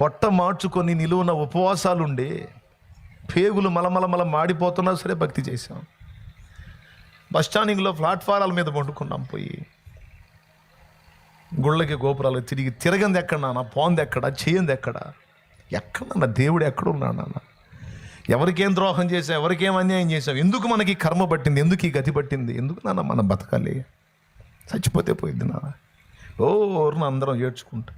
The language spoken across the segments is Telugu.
పొట్ట మార్చుకొని నిలువున ఉపవాసాలుండే పేగులు మలమలమల మాడిపోతున్నా సరే భక్తి చేశాం. బస్ స్టాండింగ్లో ప్లాట్ఫారాల మీద వండుకున్నాం పోయి. గుళ్ళకి గోపురాలు తిరిగి తిరగంది ఎక్కడ నాన్న? పోంది ఎక్కడ? చేయంది ఎక్కడ? ఎక్కడ దేవుడు ఎక్కడ ఉన్నాడు నాన్న? ఎవరికేం ద్రోహం చేసాం ఎవరికేం అన్యాయం చేసాం ఎందుకు మనకి కర్మ పట్టింది? ఎందుకు ఈ గతి పట్టింది? ఎందుకు నాన్న మనం బతకాలి? చచ్చిపోతే పోయింది నాన్న. ఓర్న అందరం ఏడ్చుకుంటా.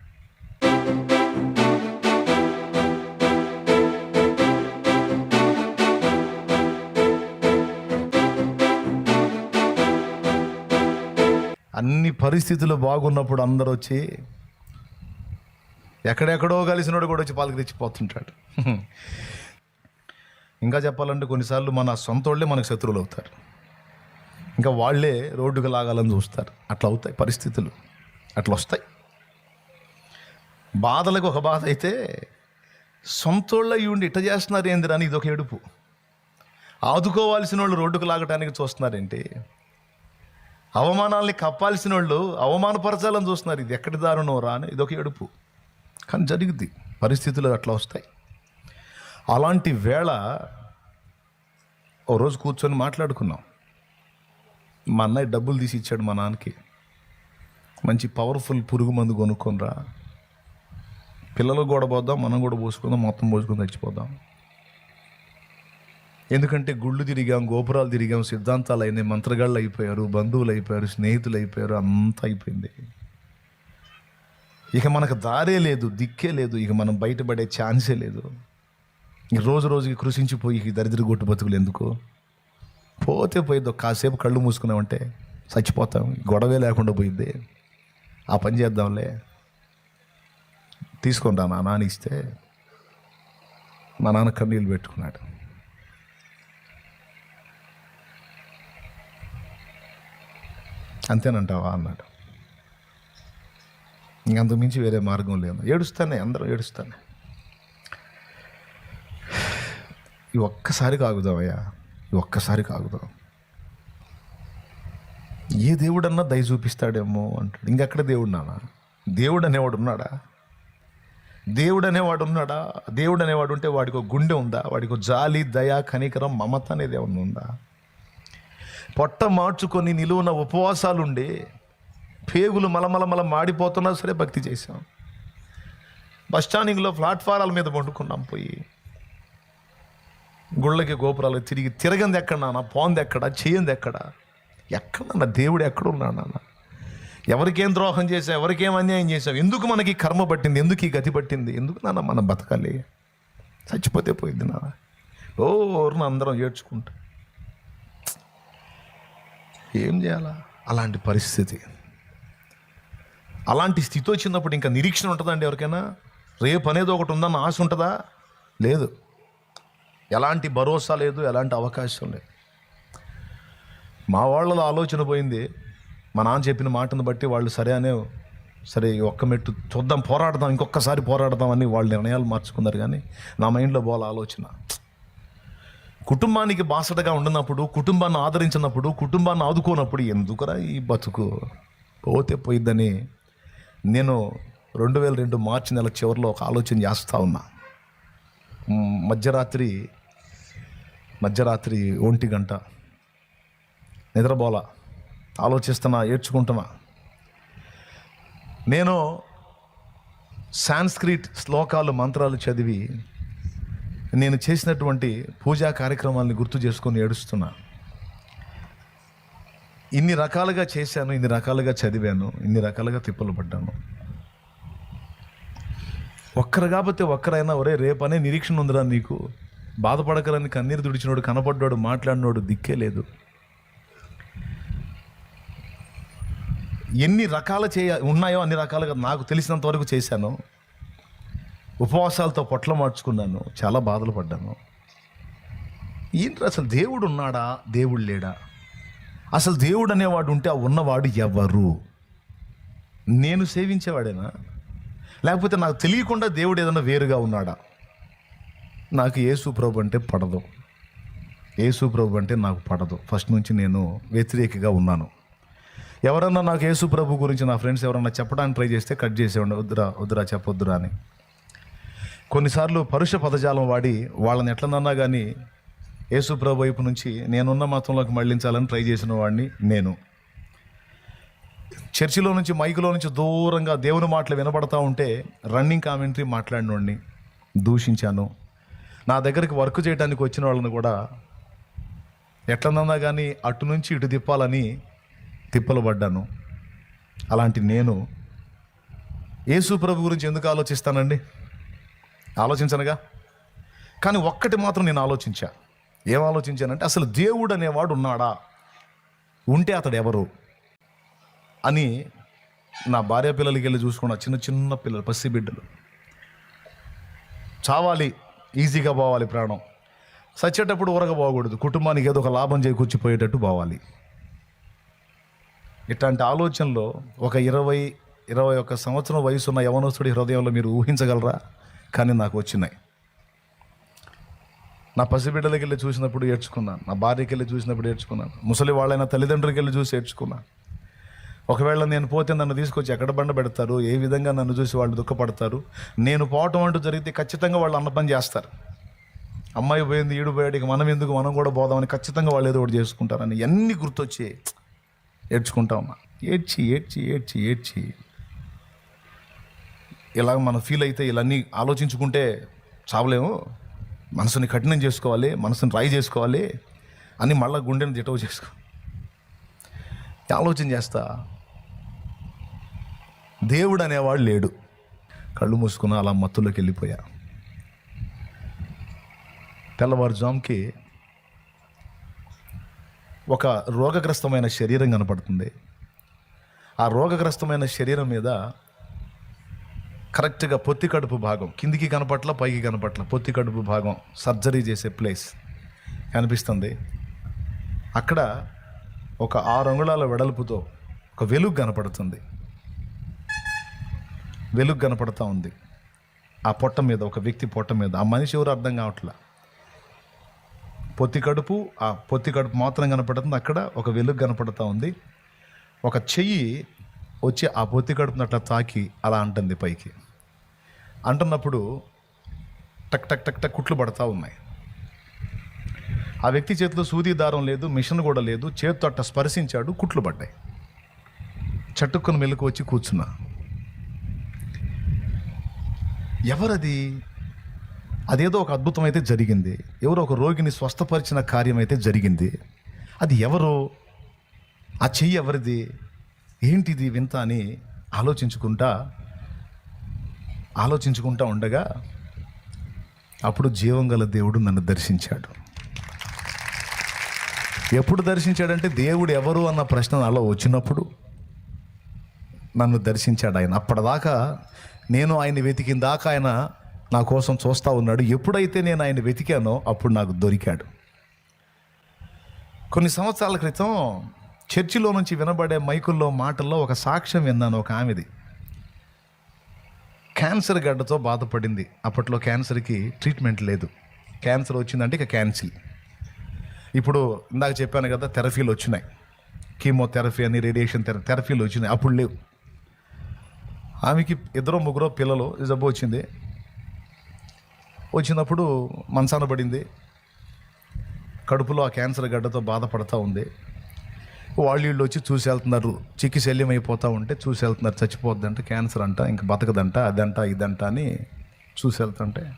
అన్ని పరిస్థితులు బాగున్నప్పుడు అందరూ వచ్చి ఎక్కడెక్కడో కలిసినోడు కూడా వచ్చి పలకరించిపోతుంటాడు ఇంకా చెప్పాలంటే కొన్నిసార్లు మన సొంత వాళ్ళే మనకు శత్రువులు అవుతారు. ఇంకా వాళ్ళే రోడ్డుకు లాగాలని చూస్తారు. అట్లా అవుతాయి పరిస్థితులు. అట్లా వస్తాయి బాధలకు ఒక బాధ అయితే సొంతోళ్ళు ఉండి ఇట్ట చేస్తున్నారు ఏందిరా అని ఇదొక ఏడుపు. ఆదుకోవాల్సిన వాళ్ళు రోడ్డుకు లాగటానికి చూస్తున్నారేంటి? అవమానాల్ని కప్పాల్సిన వాళ్ళు అవమానపరచాలని చూస్తున్నారు. ఇది ఎక్కడి దారుణం రా అని ఇదొక ఏడుపు. కానీ జరిగింది పరిస్థితులు అట్లా వస్తాయి. అలాంటి వేళ ఓ రోజు కూర్చొని మాట్లాడుకున్నాం. మా అన్నయ్య డబ్బులు తీసి ఇచ్చాడు మా నాన్నకి. మంచి పవర్ఫుల్ పురుగు మందు కొనుక్కొనిరా పిల్లలు కూడా పోద్దాం మనం కూడా పోసుకుందాం మొత్తం పోసుకొని చచ్చిపోదాం. ఎందుకంటే గుళ్ళు తిరిగాం గోపురాలు తిరిగాం సిద్ధాంతాలు అయినాయి మంత్రగాళ్ళు అయిపోయారు బంధువులు అయిపోయారు స్నేహితులు అయిపోయారు అంతా అయిపోయింది. ఇక మనకు దారే లేదు దిక్కే లేదు ఇక మనం బయటపడే ఛాన్సే లేదు. రోజు రోజుకి కృషించిపోయి దరిద్ర గొట్టు బతుకులు ఎందుకు? పోతే పోయిద్ది కాసేపు కళ్ళు మూసుకున్నామంటే చచ్చిపోతాం గొడవే లేకుండా పోయిద్ది. ఆ పని చేద్దాంలే. తీసుకుంటా నా నాన్న ఇస్తే మా నాన్న కన్నీళ్ళు పెట్టుకున్నాడు. అంతేనంటావా అన్నాడు. ఇంకంతకు మించి వేరే మార్గం లేదు. ఏడుస్తానే అందరూ ఏడుస్తానే. ఈ ఒక్కసారి కాగుదామయ్యా ఈ ఒక్కసారి కాగుదాం. ఏ దేవుడన్నా దయ చూపిస్తాడేమో అంటాడు. ఇంకెక్కడ దేవుడు నానా దేవుడు అనేవాడు ఉన్నాడా? దేవుడు అనేవాడు ఉన్నాడా? దేవుడు అనేవాడు ఉంటే వాడికి ఒక గుండె ఉందా? వాడికి జాలి దయ కనికరం మమత అనేది ఏమన్నా ఉందా? పొట్ట మార్చుకొని నిలువున ఉపవాసాలుండి పేగులు మలమలమల మాడిపోతున్నా సరే భక్తి చేశాం. బస్ స్టాండింగ్లో ప్లాట్ఫారాల మీద వండుకున్నాం పోయి. గుళ్ళకి గోపురాలు తిరిగి తిరగంది ఎక్కడ నాన్న? పోంది ఎక్కడ? చేయంది ఎక్కడ? ఎక్కడ నాన్న? దేవుడు ఎక్కడ నాన్న? ఎవరికేం ద్రోహం చేసాం ఎవరికేం అన్యాయం చేసాం ఎందుకు మనకి కర్మ పట్టింది? ఎందుకు ఈ గతి పట్టింది? ఎందుకు నాన్న మనం బతకాలి? చచ్చిపోతే పోయింది నాన్న. ఓర్న అందరం ఏడ్చుకుంటాం. ఏం చేయాలా? అలాంటి పరిస్థితి. అలాంటి స్థితి వచ్చినప్పుడు ఇంకా నిరీక్షణ ఉంటుందండి ఎవరికైనా? రేపు అనేది ఒకటి ఉందన్న ఆశ ఉంటుందా? లేదు. ఎలాంటి భరోసా లేదు ఎలాంటి అవకాశం లేదు. మా వాళ్ళలో ఆలోచన పోయింది. మా నాన్న చెప్పిన మాటను బట్టి వాళ్ళు సరే అనే సరే ఒక్క మెట్టు చూద్దాం పోరాడదాం ఇంకొకసారి పోరాడదాం అని వాళ్ళు నిర్ణయాలు మార్చుకున్నారు కానీ నా మైండ్లో పోల ఆలోచన. కుటుంబానికి బాసటగా ఉండినప్పుడు కుటుంబాన్ని ఆదరించినప్పుడు కుటుంబాన్ని ఆదుకోనప్పుడు ఎందుకురా ఈ బతుకు? పోతే పోయిద్దని నేను రెండు వేల రెండు మార్చి నెల చివరిలో ఒక ఆలోచన చేస్తూ ఉన్నా. మధ్యరాత్రి మధ్యరాత్రి ఒంటి గంట. నిద్రపోల. ఆలోచిస్తున్నా ఏడ్చుకుంటున్నా. నేను సాంస్క్రిట్ శ్లోకాలు మంత్రాలు చదివి నేను చేసినటువంటి పూజా కార్యక్రమాలను గుర్తు చేసుకొని ఏడుస్తున్నా. ఇన్ని రకాలుగా చేశాను ఇన్ని రకాలుగా చదివాను ఇన్ని రకాలుగా తిప్పలు పడ్డాను. ఒక్కరు కాకపోతే ఒక్కరైనా ఒరే రేపనే నిరీక్షణ ఉందిరా నీకు. బాధపడకరని కన్నీరు తుడిచినోడు కనపడ్డాడు మాట్లాడినోడు దిక్కే లేదు. ఎన్ని రకాలు చేయ ఉన్నాయో అన్ని రకాలుగా నాకు తెలిసినంత వరకు చేశాను. ఉపవాసాలతో పొట్ల మార్చుకున్నాను. చాలా బాధలు పడ్డాను. ఏంటి అసలు దేవుడు ఉన్నాడా? దేవుడు లేడా? అసలు దేవుడు అనేవాడు ఉంటే ఆ ఉన్నవాడు ఎవరు? నేను సేవించేవాడేనా? లేకపోతే నాకు తెలియకుండా దేవుడు ఏదైనా వేరుగా ఉన్నాడా? నాకు యేసు ప్రభు అంటే పడదు. యేసు ప్రభు అంటే నాకు పడదు. ఫస్ట్ నుంచి నేను వ్యతిరేకగా ఉన్నాను. ఎవరన్నా నాకు యేసు ప్రభు గురించి నా ఫ్రెండ్స్ ఎవరన్నా చెప్పడానికి ట్రై చేస్తే కట్ చేసేవాడు వద్దురా వద్దురా చెప్పొద్దురా అని. కొన్నిసార్లు పరుష పదజాలం వాడి వాళ్ళని ఎట్లనన్నా కానీ యేసుప్రభు వైపు నుంచి నేనున్న మతంలోకి మళ్ళించాలని ట్రై చేసిన వాడిని నేను. చర్చిలో నుంచి మైకులో నుంచి దూరంగా దేవుని మాటలు వినబడతా ఉంటే రన్నింగ్ కామెంటరీ మాట్లాడినోడిని దూషించాను. నా దగ్గరికి వర్క్ చేయడానికి వచ్చిన వాళ్ళని కూడా ఎట్లనన్నా కానీ అటు నుంచి ఇటు తిప్పాలని తిప్పలు పడ్డాను అలాంటి నేను యేసు ప్రభు గురించి ఎందుకు ఆలోచిస్తానండి? ఆలోచించనుగా? కానీ ఒక్కటి మాత్రం నేను ఆలోచించా. ఏం ఆలోచించానంటే అసలు దేవుడు అనేవాడు ఉన్నాడా? ఉంటే అతడు ఎవరు? అని నా భార్య పిల్లలకి వెళ్ళి చూసుకున్న చిన్న చిన్న పిల్లలు పసి బిడ్డలు. చావాలి ఈజీగా పోవాలి ప్రాణం. సచ్చేటప్పుడు ఊరగా బాగూడదు కుటుంబానికి ఏదో ఒక లాభం చేకూర్చిపోయేటట్టు పోవాలి. ఇట్లాంటి ఆలోచనలో ఒక ఇరవై ఇరవై ఒక్క సంవత్సరం వయసున్న యవనస్తుడి హృదయంలో మీరు ఊహించగలరా? కానీ నాకు వచ్చినాయి. నా పసిబిడ్డలకి వెళ్ళి చూసినప్పుడు ఏడ్చుకున్నాను నా భార్యకి వెళ్ళి చూసినప్పుడు ఏడ్చుకున్నాను ముసలి వాళ్ళైన తల్లిదండ్రులకి వెళ్ళి చూసి ఏడ్చుకున్నాను ఒకవేళ నేను పోతే నన్ను తీసుకొచ్చి ఎక్కడ బండ పెడతారు ఏ విధంగా నన్ను చూసి వాళ్ళు దుఃఖపడతారు నేను పోవటం అంటూ జరిగితే ఖచ్చితంగా వాళ్ళు అన్న పని చేస్తారు. అమ్మాయి పోయింది ఈడు పోయాడు ఇక మనం ఎందుకు మనం కూడా పోదామని ఖచ్చితంగా వాళ్ళు ఏదో ఒకటి చేసుకుంటారని అన్నీ గుర్తొచ్చి ఏడ్చుకుంటా ఉన్నా. ఏడ్చి ఏడ్చి ఏడ్చి ఏడ్చి. ఇలా మనం ఫీల్ అయితే ఇలాన్నీ ఆలోచించుకుంటే చావలేము. మనసుని కఠినం చేసుకోవాలి మనసుని రాయి చేసుకోవాలి అని మళ్ళీ గుండెని దిటవు చేసుకో. ఆలోచన చేస్తా దేవుడు అనేవాడు లేడు. కళ్ళు మూసుకున్న అలా మత్తులోకి వెళ్ళిపోయా. తెల్లవారుజాముకి ఒక రోగగ్రస్తమైన శరీరం కనపడుతుంది. ఆ రోగగ్రస్తమైన శరీరం మీద కరెక్ట్గా పొత్తి కడుపు భాగం కిందికి కనపట్ల పైకి కనపట్ల పొత్తి కడుపు భాగం సర్జరీ చేసే ప్లేస్ కనిపిస్తుంది. అక్కడ ఒక ఆరు అంగుళాల వెడల్పుతో ఒక వెలుగు కనపడుతుంది. వెలుగు కనపడుతూ ఉంది. ఆ పొట్ట మీద ఒక వ్యక్తి పొట్ట మీద ఆ మనిషి ఎవరు అర్థం కావట్లా? పొత్తి కడుపు ఆ పొత్తి కడుపు మాత్రం కనపడుతుంది. అక్కడ ఒక వెలుగు కనపడుతూ ఉంది. ఒక చెయ్యి వచ్చి ఆ పొత్తి కడుపుని అట్లా తాకి అలా అంటుంది పైకి. అంటున్నప్పుడు టక్ టక్ టక్ టక్ కుట్లు పడతా ఉన్నాయి. ఆ వ్యక్తి చేతిలో సూది దారం లేదు మిషన్ కూడా లేదు చేతితో అట్ట స్పర్శించాడు కుట్లు పడ్డాయి. చట్టుక్కుని మెలకు వచ్చి కూర్చున్నా. ఎవరది? అదేదో ఒక అద్భుతం అయితే జరిగింది. ఎవరో ఒక రోగిని స్వస్థపరిచిన కార్యం అయితే జరిగింది. అది ఎవరో? ఆ చెయ్యి ఎవరిది? ఏంటిది వింత అని ఆలోచించుకుంటా ఆలోచించుకుంటూ ఉండగా అప్పుడు జీవం గల దేవుడు నన్ను దర్శించాడు. ఎప్పుడు దర్శించాడంటే దేవుడు ఎవరు అన్న ప్రశ్న నాలో వచ్చినప్పుడు నన్ను దర్శించాడు ఆయన. అప్పటిదాకా నేను ఆయన వెతికిన దాకా ఆయన నా కోసం చూస్తూ ఉన్నాడు. ఎప్పుడైతే నేను ఆయన వెతికానో అప్పుడు నాకు దొరికాడు. కొన్ని సంవత్సరాల క్రితం చర్చిలో నుంచి వినబడే మైకుల్లో మాటల్లో ఒక సాక్ష్యం విన్నాను ఒక ఆమెది. క్యాన్సర్ గడ్డతో బాధపడింది. అప్పట్లో క్యాన్సర్కి ట్రీట్మెంట్ లేదు. క్యాన్సర్ వచ్చిందంటే ఇక క్యాన్సిల్. ఇప్పుడు ఇందాక చెప్పాను కదా థెరపీలు వచ్చినాయి. కీమోథెరపీ అని రేడియేషన్ థెర థెరపీలు వచ్చినాయి. అప్పుడు లేవు. ఆమెకి ఇద్దరు ముగ్గురు పిల్లలు జబ్బు వచ్చింది. వచ్చినప్పుడు మంచాన పడింది. కడుపులో ఆ క్యాన్సర్ గడ్డతో బాధపడతా ఉంది. వాళ్ళు వీళ్ళు వచ్చి చూసి వెళ్తున్నారు చిక్కి శల్యం అయిపోతూ ఉంటే చూసి వెళ్తున్నారు చచ్చిపోద్దంట క్యాన్సర్ అంట ఇంక బతకదంట అదంట ఇదంట అని చూసి వెళ్తుంటే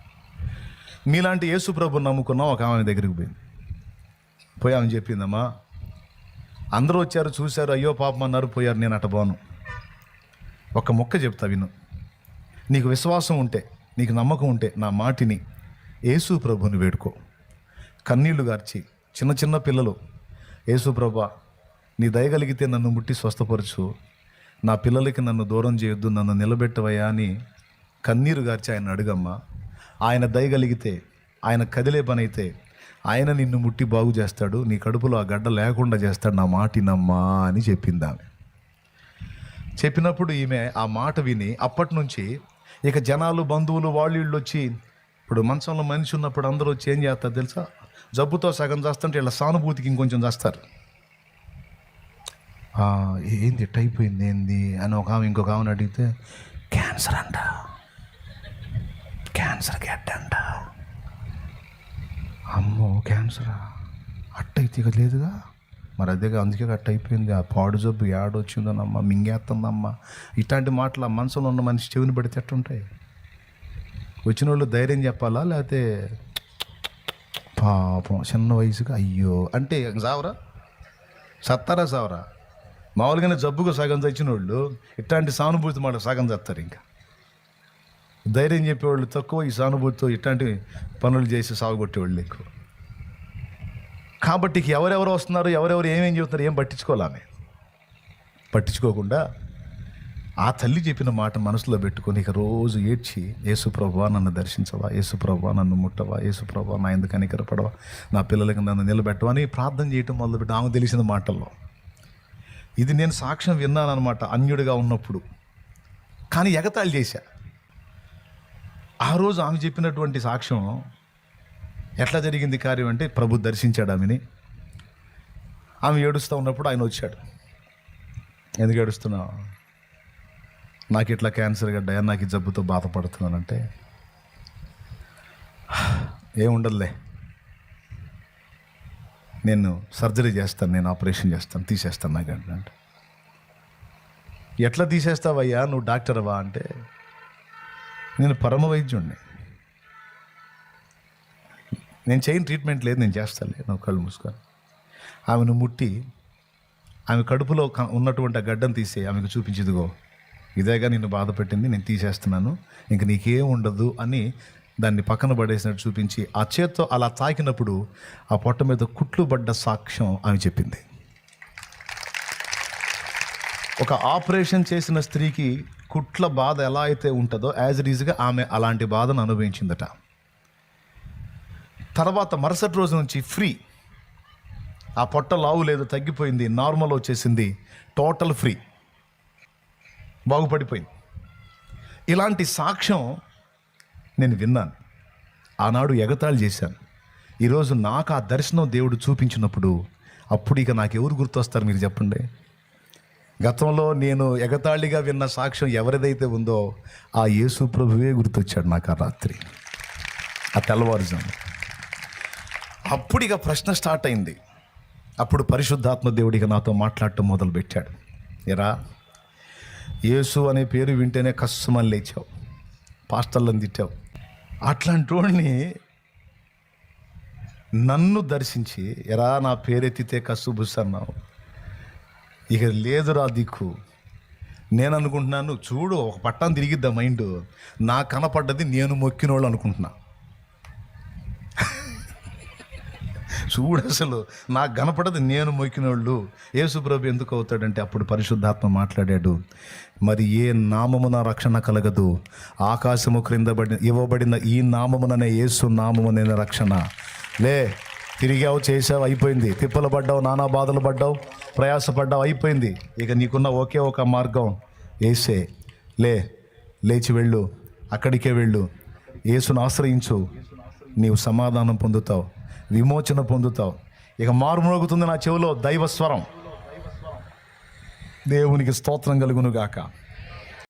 మీలాంటి యేసు ప్రభు నమ్ముకున్నాం ఒక ఆమె దగ్గరికి పోయింది. పోయి ఆమె చెప్పిందమ్మా అందరూ వచ్చారు చూశారు అయ్యో పాపం అన్నారు పోయారు నేను అట బాను ఒక మొక్క చెప్తా విను. నీకు విశ్వాసం ఉంటే నీకు నమ్మకం ఉంటే నా మాటిని యేసు ప్రభుని వేడుకో. కన్నీళ్ళు గార్చి చిన్న చిన్న పిల్లలు యేసు ప్రభా నీ దయగలిగితే నన్ను ముట్టి స్వస్థపరచు. నా పిల్లలకి నన్ను దూరం చేయొద్దు నన్ను నిలబెట్టవయ్యా అని కన్నీరు గార్చి ఆయన అడుగమ్మా. ఆయన దయగలిగితే ఆయన కదిలే పనైతే ఆయన నిన్ను ముట్టి బాగు చేస్తాడు నీ కడుపులో ఆ గడ్డ లేకుండా చేస్తాడు నా మాటినమ్మా అని చెప్పింది ఆమె. చెప్పినప్పుడు ఈమె ఆ మాట విని అప్పటి నుంచి ఇక జనాలు బంధువులు వాళ్ళు వీళ్ళు వచ్చి ఇప్పుడు మంచంలో మనిషి ఉన్నప్పుడు అందరూ వచ్చి ఏం చేస్తారు తెలుసా? జబ్బుతో సగం చేస్తుంటే ఇలా సానుభూతికి ఇంకొంచెం చేస్తారు. ఏంది ఎట్ అయిపోయింది ఏంది? అని ఒక ఆమె ఇంకొక ఆమెను అడిగితే క్యాన్సర్ అంట. క్యాన్సర్ క్యాన్సర్కి అంట. అమ్మో క్యాన్సరా అట్టయితే ఇక లేదుగా. మరి అదేగా అందుకే అట్ట అయిపోయింది. ఆ పాడు జబ్బు ఏడొచ్చిందనమ్మా మింగేస్తుందమ్మా ఇట్లాంటి మాటలు ఆ మనసులో ఉన్న మనిషి చెవిని పడితే ఎట్టుంటాయి వచ్చిన వాళ్ళు ధైర్యం చెప్పాలా లేకపోతే పాపం చిన్న వయసుగా అయ్యో. అంటే సావరా? సత్తారా సావరా? మామూలుగానే జబ్బుకు సగం తెచ్చిన వాళ్ళు ఇట్లాంటి సానుభూతి మాట సగం చేస్తారు ఇంకా. ధైర్యం చెప్పేవాళ్ళు తక్కువ ఈ సానుభూతితో ఇట్లాంటి పనులు చేసి సాగుకొట్టేవాళ్ళు ఎక్కువ. కాబట్టి ఎవరెవరు వస్తున్నారు ఎవరెవరు ఏమేం చెబుతున్నారు ఏం పట్టించుకోవాలని పట్టించుకోకుండా ఆ తల్లి చెప్పిన మాట మనసులో పెట్టుకొని ఇక రోజు ఏడ్చి యేసుప్రభా నన్ను దర్శించవా యేసుప్రభా నన్ను ముట్టవా యేసుప్రభా నా ఎందుకు కనికరపడవా నా పిల్లలకి నన్ను నిలబెట్టవా అని ప్రార్థన చేయటం మొదలుపెట్టి ఆమె తెలిసిన మాటల్లో. ఇది నేను సాక్ష్యం విన్నానమాట అన్యుడిగా ఉన్నప్పుడు. కానీ ఎగతాళి చేశా. ఆ రోజు ఆమె చెప్పినటువంటి సాక్ష్యం ఎట్లా జరిగింది కార్యం అంటే ప్రభు దర్శించాడు ఆమెని. ఆమె ఏడుస్తూ ఉన్నప్పుడు ఆయన వచ్చాడు. ఎందుకు ఏడుస్తున్నావు? నాకు ఇట్లా క్యాన్సర్ గడ్డాయా? నాకు ఈ జబ్బుతో బాధపడుతున్నానంటే. ఏముండదులే నేను సర్జరీ చేస్తాను నేను ఆపరేషన్ చేస్తాను తీసేస్తాను నాకు అంటే ఎట్లా తీసేస్తావయ్యా? నువ్వు డాక్టర్వా అంటే నేను పరమ వైద్యుణ్ణి నేను చేయని ట్రీట్మెంట్ లేదు నేను చేస్తాలే నువ్వు కళ్ళు మూసుకొని ఆమెను ముట్టి ఆమె కడుపులో ఉన్నటువంటి ఆ తీసి ఆమెకు చూపించిదిగో ఇదేగా నిన్ను బాధ పెట్టింది నేను తీసేస్తున్నాను ఇంక నీకేం ఉండదు అని దాన్ని పక్కన పడేసినట్టు చూపించి ఆ చేత్తో అలా తాకినప్పుడు ఆ పొట్ట మీద కుట్లు పడ్డ సాక్ష్యం ఆమె చెప్పింది. ఒక ఆపరేషన్ చేసిన స్త్రీకి కుట్ల బాధ ఎలా అయితే ఉంటుందో యాజ్ ఇట్ ఈజ్గా ఆమె అలాంటి బాధను అనుభవించిందట. తర్వాత మరుసటి రోజు నుంచి ఫ్రీ ఆ పొట్ట లావు లేదు తగ్గిపోయింది నార్మల్ వచ్చేసింది టోటల్ ఫ్రీ బాగుపడిపోయింది. ఇలాంటి సాక్ష్యం నేను విన్నాను. ఆనాడు ఎగతాళి చేశాను. ఈరోజు నాకు ఆ దర్శనం దేవుడు చూపించినప్పుడు అప్పుడు ఇక నాకు ఎవరు గుర్తొస్తారు మీరు చెప్పండి? గతంలో నేను ఎగతాళిగా విన్న సాక్ష్యం ఎవరిదైతే ఉందో ఆ యేసు ప్రభువే గుర్తొచ్చాడు నాకు ఆ రాత్రి. ఆ తెల్లవారుజాము. అప్పుడు ఇక ప్రశ్న స్టార్ట్ అయింది. అప్పుడు పరిశుద్ధాత్మ దేవుడిగా నాతో మాట్లాడటం మొదలుపెట్టాడు. ఎరా యేసు అనే పేరు వింటేనే కష్టమని లేచావు. పాస్టర్లను తిట్టావు. అట్లాంటి వాడిని నన్ను దర్శించి ఎరా నా పేరెత్తితే కసుబుస్ అన్నావు. ఇక లేదురా దిక్కు. నేను అనుకుంటున్నాను చూడు ఒక పట్టం తిరిగిద్దా మైండ్. నా కనపడ్డది నేను మొక్కినోళ్ళు అనుకుంటున్నా. చూడు అసలు. నాకు కనపడదు నేను మొక్కినోళ్ళు. యేసుప్రభు ఎందుకు అవుతాడంటే అప్పుడు పరిశుద్ధాత్మ మాట్లాడాడు. మరి ఏ నామమున రక్షణ కలగదు? ఆకాశము క్రిందబడి ఇవ్వబడిన ఈ నామముననే యేసు నామమునైన రక్షణ. లే తిరిగావు చేసావు అయిపోయింది. తిప్పలు పడ్డావు నానా బాధలు పడ్డావు ప్రయాసపడ్డావు అయిపోయింది. ఇక నీకున్న ఒకే ఒక మార్గం ఏసే లే లేచి వెళ్ళు అక్కడికే వెళ్ళు. యేసును ఆశ్రయించు. నీవు సమాధానం పొందుతావు. విమోచన పొందుతావు. ఇక మారుమోగుతుంది నా చెవిలో దైవ స్వరం. దేవునికి స్తోత్రం కలుగును గాక